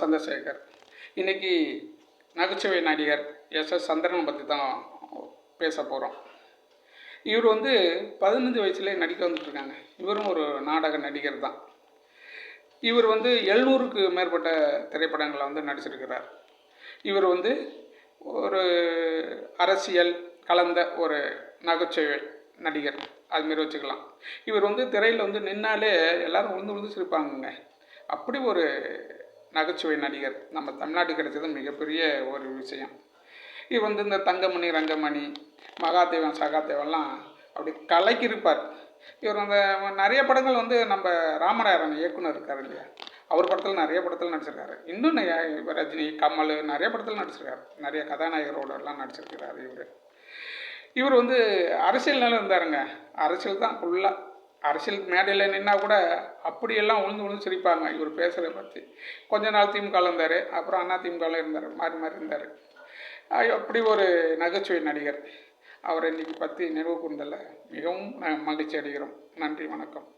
சந்திரசேகர். இன்னைக்கு நகைச்சுவை நடிகர் எஸ். எஸ். சந்திரன் பற்றி தான் பேச போகிறோம் இவர் வந்து பதினஞ்சு வயசுலேயே நடிக்க வந்துட்டுருக்காங்க இவரும் ஒரு நாடக நடிகர் தான். இவர் வந்து எழுநூறுக்கு மேற்பட்ட திரைப்படங்களில் வந்து நடிச்சிருக்கிறார். இவர் வந்து ஒரு அரசியல் கலந்த ஒரு நகைச்சுவை நடிகர். அதுமாரி வச்சுக்கலாம். இவர் வந்து திரையில் வந்து நின்னாலே எல்லோரும் விழுந்து விழுந்து சிரிப்பாங்கங்க. அப்படி ஒரு நகைச்சுவை நடிகர். நம்ம தமிழ்நாட்டுக்கு கிடைச்சது மிகப்பெரிய ஒரு விஷயம். இவர் வந்து இந்த தங்கமணி ரங்கமணி மகாதேவன் சகாதேவன்லாம் அப்படி கலக்கியிருப்பார் இவர் அந்த நிறைய படங்கள் வந்து நம்ம ராமநாயரன் இயக்குனர் இருக்கார் இல்லையா? அவர் படத்தில் நிறைய படத்தில் நடிச்சிருக்காரு. இன்னும் ரஜினி கமல் நிறைய படத்தில் நடிச்சிருக்காரு. நிறைய கதாநாயகரோடலாம் நடிச்சிருக்கிறார் இவர். இவர் வந்து அரசியல்னால இருந்தாருங்க. அரசியல் தான் ஃபுல்லாக அரசியல் மேடையில் நின்னா கூட அப்படியெல்லாம் உளுந்து உளுந்து சிரிப்பாங்க இவர் பேசுகிறத பற்றி கொஞ்ச நாள் திமுகவில் இருந்தார் அப்புறம் அண்ணா திமுகவில் இருந்தார் மாறி மாறி இருந்தார். அப்படி ஒரு நகைச்சுவை நடிகர். அவரை இன்னைக்கு பற்றி நினைவு கூர்ந்தல மிகவும் மகிழ்ச்சி அடைகிறோம். நன்றி வணக்கம்.